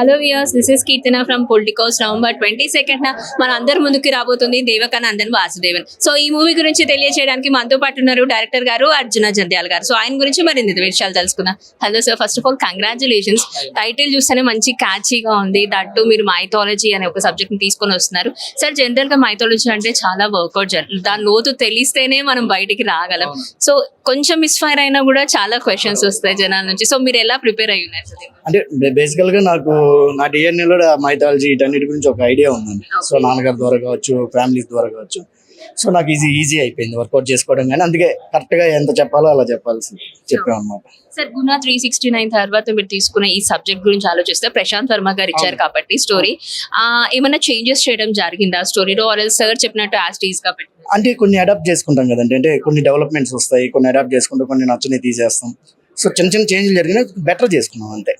Hello viewers this is Keerthana from Politicos November twenty second మన అందరి ముందుకి రాబోతుంది దేవకానందన్ వాసుదేవన్. సో ఈ మూవీ గురించి తెలియజేయడానికి మనతో పాటు ఉన్నారు డైరెక్టర్ గారు అర్జున జంధ్యాల గారు. సో ఆయన గురించి మరిన్ని విషయాలు తెలుసుకుందాం? Hello sir first of all congratulations title చూస్తేనే మంచి క్యాచీగా ఉంది. దట్టు మీరు మైథాలజీ అనే ఒక సబ్జెక్ట్ని తీసుకొని వస్తున్నారు. సార్ జనరల్గా మైథాలజీ అంటే చాలా వర్కౌట్ జరుగుతుంది దాని లోతు తెలిస్తేనే మనం బయటికి రాగలం. సో కొంచెం మిస్ఫైర్ అయినా కూడా చాలా క్వశ్చన్స్ వస్తాయి జనాల నుంచి. సో మీరు ఎలా ప్రిపేర్ అయ్యి ఉన్నారు అంటే బేసికల్గా నాకు నా డిఎన్ఏ లో మైథాలజీ వీటన్నిటి గురించి ఒక ఐడియా ఉందండి. సో నాన్నగారి ద్వారా కావచ్చు ఫ్యామిలీస్ ద్వారా కావచ్చు. సో నాకు ఈజీ ఈజీ అయిపోయింది వర్కౌట్ చేసుకోవడం కానీ అందుకే కరెక్ట్గా ఎంత చెప్పాలో అలా చెప్పాల్సి చెప్పాం అనమాట sir Guna three sixty nine తర్వాత మీరు తీసుకున్న ఈ సబ్జెక్ట్ గురించి ఆలోచిస్తే ప్రశాంత్ వర్మ గారు ఇచ్చారు. కాబట్టి స్టోరీ ఏమైనా చేంజెస్ చేయడం జరిగిందా? స్టోరీలో ఆర్ సార్ చెప్పినట్టు యాస్టీస్ కాబట్టి. అంటే కొన్ని అడాప్ట్ చేసుకుంటాం కదండి. అంటే కొన్ని డెవలప్మెంట్స్ వస్తాయి కొన్ని అడాప్ట్ చేసుకుంటాం కొన్ని నచ్చని తీసేస్తాం. సో చిన్న చిన్న చేంజ్లు జరిగినాయి బెటర్ చేసుకున్నాం అంతే.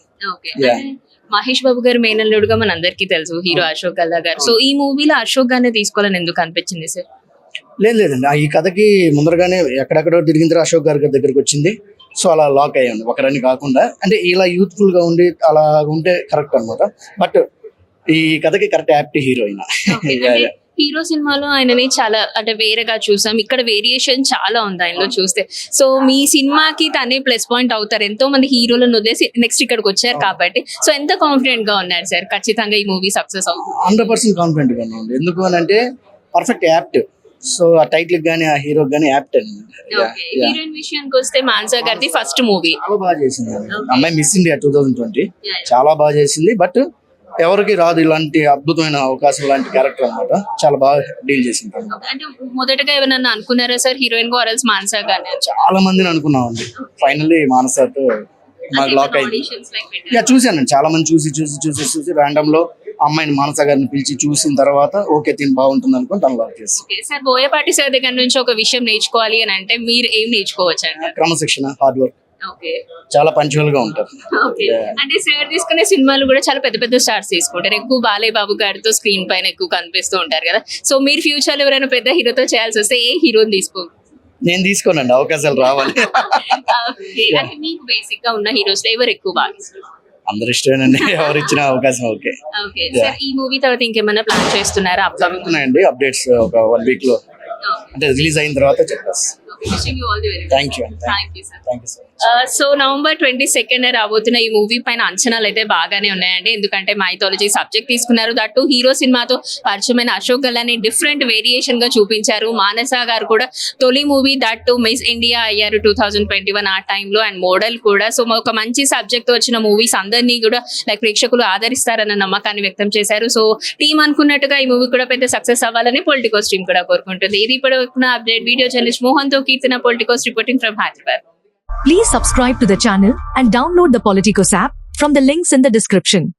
మహేష్ బాబు గారు మేనల్లుడుగా మన అందరికీ తెలుసు హీరో అశోక్ గల్లా గారు. సో ఈ మూవీలో అశోక్ గానే తీసుకోవాలని ఎందుకు అనిపించింది సార్ లేదు లేదండి. ఆ ఈ కథకి ముందరగానే ఎక్కడెక్కడో తిరిగిన తర్వాత అశోక్ గారి దగ్గరికి వచ్చింది. సో అలా లాక్ అయ్యాను ఒకరని కాకుండా అంటే ఇలా యూత్ఫుల్గా ఉండి అలా ఉంటే కరెక్ట్ అన్నమాట. బట్ ఈ కథకి కరెక్ట్ యాప్టీ హీరోయిన్. హీరో సినిమాలో ఆయనని చాలా అంటే వేరేగా చూసాం. ఇక్కడ వేరియేషన్ చాలా ఉంది ఆయనలో చూస్తే. సో మీ సినిమాకి తనే ప్లస్ పాయింట్ అవుతారు. ఎంతో మంది హీరోలను వదిలేసి నెక్స్ట్ ఇక్కడికి వచ్చారు కాబట్టి. సో ఎంత కాన్ఫిడెంట్గా ఉన్నారు సార్? ఖచ్చితంగా ఈ మూవీ సక్సెస్ అవుతుంది. హండ్రెడ్ పర్సెంట్ కాన్ఫిడెంట్గా ఉంది. ఎందుకు అని అంటే పర్ఫెక్ట్ యాప్ట్ సో ఆ టైటిల్ గానీ ఆ హీరో గానీ యాప్ట్ హీరోయిన్ విషయానికి వస్తే మాన్సా గారిది ఫస్ట్ మూవీ చాలా బాగా చేసింది. అమ్మాయి Miss India two thousand twenty చాలా బాగా చేసింది. బట్ ఎవరికి రాదు ఇలాంటి అద్భుతమైన అవకాశం లాంటి క్యారెక్టర్ అన్నమాట. చాలా బాగా డీల్ చేసింది. అంటే మొదటగా ఏమైనా అనుకున్నారా సార్ హీరోయిన్ ఆర్ఎల్స్ మాన్సా చాలా మందిని అనుకున్నామండి. ఫైనల్లీ మానసతో మాకు లాక్ అయింది. యా చూశానండి. చాలా మంది చూసి చూసి చూసి చూసి ర్యాండమ్లో అమ్మాయిని మానస గారిని పిలిచి చూసిన తర్వాత ఓకే తిని బాగుంటుంది అనుకుని తను లాక్ చేసి సార్ బోయపాటి సార్ దగ్గర నుంచి ఒక విషయం నేర్చుకోవాలి అని అంటే మీరు ఏం నేర్చుకోవచ్చు క్రమశిక్షణ హార్డ్ వర్క్ చాలా పంచువల్గా ఉంటారు ఓకే అంటే సార్ తీసుకునే సినిమాలు కూడా చాలా పెద్ద పెద్ద స్టార్స్ తీసుకుంటారు. ఎక్కువ బాలయ్య బాబు గారితో స్క్రీన్ పైన ఎక్కువ కనిపిస్తూ ఉంటారు కదా. సో మీరు ఫ్యూచర్లో ఎవరైనా పెద్ద హీరోతో చేయాల్సి వస్తే ఏ హీరోని తీసుకో? నేను తీసుకోనండి అవకాశాలు రావాలి. మీకు బేసిక్గా ఉన్న హీరోస్లో ఎవరు ఎక్కువ బాగా అందరు ఇష్టమేనండి ఎవరు ఇచ్చిన అవకాశం ఓకే. ఈ మూవీ తర్వాత ఇంకేమైనా ప్లాన్ చేస్తున్నారా? అప్డేట్స్ ఒక వన్ వీక్లో అంటే రిలీజ్ అయిన తర్వాత చెప్పేస్తాను wishing you all the very thank you thank you sir thank you so much so November twenty second రాబోతున్న ఈ మూవీ పైన అంచనాలు అయితే బాగానే ఉన్నాయండి. ఎందుకంటే మైథాలజీ సబ్జెక్ట్ తీసుకున్నారు. దట్టు హీరో సినిమాతో పరిచయమైన అశోక్ గల్లాని డిఫరెంట్ వేరియేషన్గా చూపించారు. మానస గారు కూడా తొలి మూవీ దట్టు మిస్ ఇండియా అయ్యారు టూ థౌజండ్ ట్వంటీ వన్ ఆ టైంలో అండ్ మోడల్ కూడా. సో ఒక మంచి సబ్జెక్ట్ వచ్చిన మూవీస్ అందరినీ కూడా లైక్ ప్రేక్షకులు ఆదరిస్తారన్న నమ్మకాన్ని వ్యక్తం చేశారు. సో టీం అనుకున్నట్టుగా ఈ మూవీ కూడా పెద్ద సక్సెస్ అవ్వాలని పొలిటికోస్ టీం కూడా కోరుకుంటుంది. ఇది ఇప్పుడు అప్డేట్ వీడియో జర్నలిస్ట్ మోహన్తో Politicos reporting from Hyderabad. Please subscribe to the channel and download the Politicos app from the links in the description.